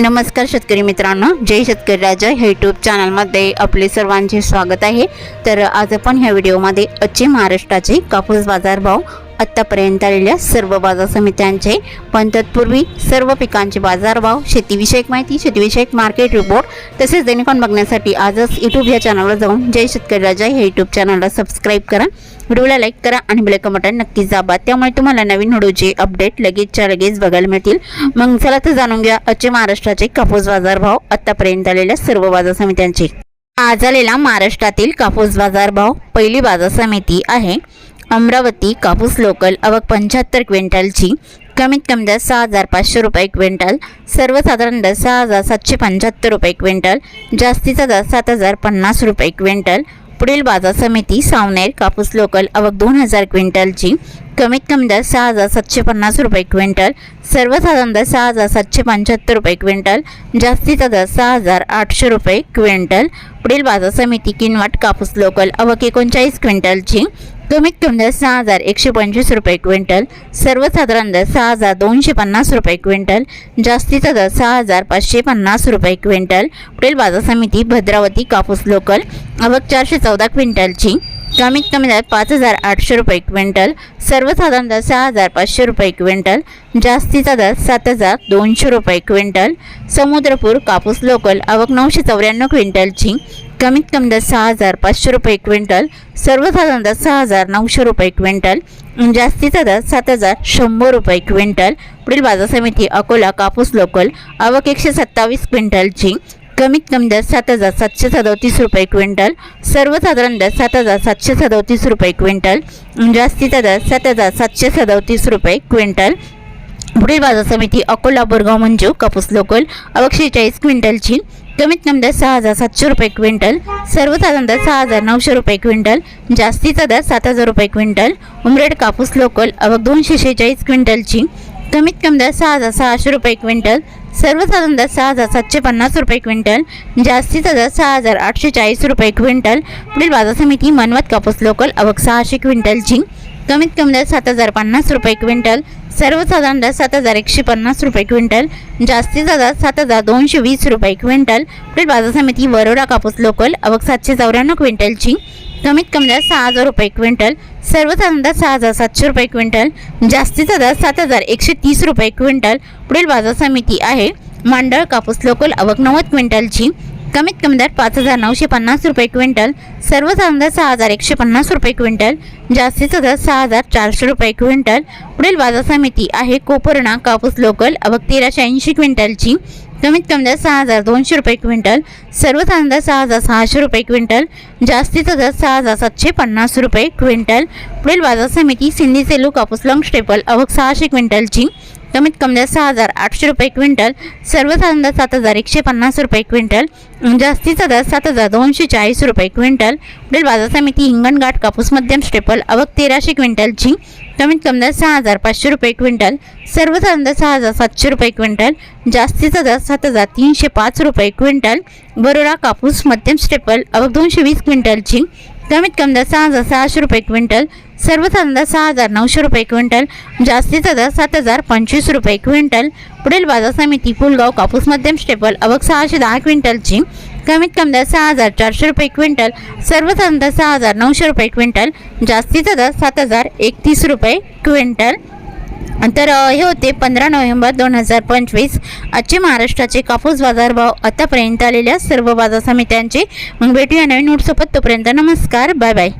नमस्कार शेतकरी मित्रांनो जय शेतकरी राजा. ह्या यूट्यूब चॅनलमध्ये आपले सर्वांचे स्वागत आहे. तर आज आपण ह्या व्हिडिओमध्ये अच्छे महाराष्ट्राचे कापूस बाजारभाव आत्तापर्यंत आलेल्या सर्व बाजार समित्यांचे पण तत्पूर्वी सर्व पिकांचे बाजारभाव शेतीविषयक माहिती शेतीविषयक मार्केट रिपोर्ट तसेच दैनिकॉन बघण्यासाठी आजच यूट्यूब या चॅनलवर जाऊन जय शेतकरी राजा. ह्या यूट्यूब चॅनलला सबस्क्राईब करा. व्हिडिओला लाईक करा आणि बेल बटन नक्कीच दाबा. त्यामुळे तुम्हाला नवीन व्हिडिओचे अपडेट लगेचच्या लगेच बघायला मिळतील. मग चला तर जाणून घ्या आजचे महाराष्ट्राचे कापूस बाजारभाव आतापर्यंत आलेल्या सर्व बाजार समित्यांचे. आज आलेला महाराष्ट्रातील कापूस बाजारभाव पहिली बाजार समिती आहे अमरावती कापूस लोकल आवक पंच्याहत्तर क्विंटलची. कमीत कमी दर सहा हजार पाचशे रुपये क्विंटल. सर्वसाधारण दर सहा हजार सातशे पंच्याहत्तर रुपये क्विंटल. जास्तीचा दर सात हजार पन्नास रुपये क्विंटल. पुढील बाजार समिती सावनेर कापूस लोकल आवक दोन हजार क्विंटलची. कमीत कमी दर सहा हजार सातशे पन्नास रुपये क्विंटल. सर्वसाधारण दर सहा हजार सातशे पंच्याहत्तर रुपये क्विंटल. जास्तीचा दर सहा हजार आठशे रुपये क्विंटल. पुढील बाजार समिती किनवट कापूस लोकल आवक एकोणचाळीस क्विंटलची. कमीत कमी दर सहा हजार एकशे पंचवीस रुपये क्विंटल सर्वसाधारण दर सहा हजार दोनशे पन्नास रुपये क्विंटल जास्तीचा दर सहा हजार पाचशे पन्नास रुपये क्विंटल पुढील बाजार समिती भद्रावती कापूस लोकल आवक चारशे चौदा क्विंटलची कमीत कमी दर पाच हजार आठशे रुपये क्विंटल सर्वसाधारण दर सहा हजार पाचशे रुपये क्विंटल जास्तीचा दर सात हजार दोनशे रुपये क्विंटल समुद्रपूर कापूस लोकल आवक नऊशे चौऱ्याण्णव क्विंटलची कमीत कमी दर सहा हजार पाचशे रुपये क्विंटल सर्वसाधारण दर सहा हजार नऊशे रुपये क्विंटल जास्तीचा दर सात हजार शंभर रुपये क्विंटल. पुढील बाजार समिती अकोला कापूस लोकल आवक एकशे सत्तावीस क्विंटलची कमीत कमी दर सात हजार सातशे सदोतीस रुपये क्विंटल सर्वसाधारण दर सात हजार सातशे सदोतीस रुपये क्विंटल जास्तीचा दर सात हजार सातशे सदोतीस रुपये क्विंटल. पुढील बाजार समिती अकोला बोरगाव मंजू कापूस लोकल आवक शेहेचाळीस क्विंटलची कमीत कमी दर सहा हजार सातशे रुपये क्विंटल सर्वसाधारण दर सहा हजार नऊशे रुपये क्विंटल जास्तीचा दर सात हजार रुपये क्विंटल उमरेड कापूस लोकल अवघ दोनशे शेहेचाळीस क्विंटलची कमीत कमी दर सहा हजार सहाशे रुपये क्विंटल सर्वसाधारण दर सहा हजार सातशे पन्नास रुपये क्विंटल जास्तीचा दर सहा हजार आठशे चाळीस रुपये क्विंटल पुढील बाजार समिती मनवत कापूस लोकल अवघ सहाशे क्विंटलची कमीत कमी दर सात हजार पन्नास रुपये क्विंटल सर्वसाधारण सात हजार एकशे पन्नास रुपये क्विंटल जास्तीचा दर सात हजार दोनशे वीस रुपये क्विंटल. पुढील बाजार समिती वरोडा कापूस लोकल अवघ सातशे चौऱ्याण्णव क्विंटलची कमीत कमी दर सहा हजार रुपये क्विंटल. सर्वसाधारण दर सहा हजार सातशे रुपये क्विंटल जास्तीचा दर सात हजार एकशे तीस रुपये क्विंटल. पुढील बाजार समिती आहे मांडळ कापूस लोकल अवघ नव्वद क्विंटलची कमीत कमी दर पाच हजार नऊशे पन्नास रुपये क्विंटल सर्वसाधारण दर सहा हजार एकशे पन्नास रुपये क्विंटल जास्तीचा दर सहा हजार चारशे रुपये क्विंटल. पुढील बाजार समिती आहे कोपर्णा कापूस लोकल अवक तेराशे ऐंशी क्विंटलची. कमीत कमी दर सहा हजार दोनशे रुपये क्विंटल सर्वसाधारण दर सहा हजार सहाशे रुपये क्विंटल जास्तीचा दर सहा हजार सातशे पन्नास रुपये क्विंटल. पुढील बाजार समिती सिंधी सेलू कापूस लॉंग स्टेपल अवक सहाशे क्विंटलची. कमीत कमी सहा हजार आठशे रुपये क्विंटल सर्वसाधारण दर सात हजार एकशे पन्नास रुपये क्विंटल जास्तीचा दर सात हजार दोनशे चाळीस रुपये क्विंटल. पुढील बाजार समिती हिंगणघाट कापूस मध्यम स्टेपल अवक तेराशे क्विंटलची कमीत कमी दर सहा हजार पाचशे रुपये क्विंटल सर्वसाधारण दर सहा हजार सातशे रुपये क्विंटल जास्तीचा दर सात हजार तीनशे पाच रुपये क्विंटल. बरोडा कापूस मध्यम स्टेपल अवक दोनशे वीस क्विंटलची कमीत कमी दर सहा हजार सहाशे रुपये क्विंटल सर्व कांदा सहा हजार नऊशे रुपये क्विंटल जास्तीचा दर सात हजार पंचवीस रुपये क्विंटल. पुढील बाजार समिती पुलगाव कापूस मध्यम स्टेपल अवघ सहाशे दहा क्विंटलची कमीत कमी दर सहा हजार चारशे रुपये क्विंटल सर्व कांदा सहा हजार नऊशे रुपये क्विंटल जास्तीचा दर सात हजार एकतीस रुपये क्विंटल. तर हे होते पंधरा नोव्हेंबर दोन हजार पंचवीस. आजचे महाराष्ट्राचे कापूस बाजारभाव आतापर्यंत आलेल्या सर्व बाजार समित्यांचे. मग भेटूया नवीन नोटसोबत तोपर्यंत नमस्कार. Bye bye.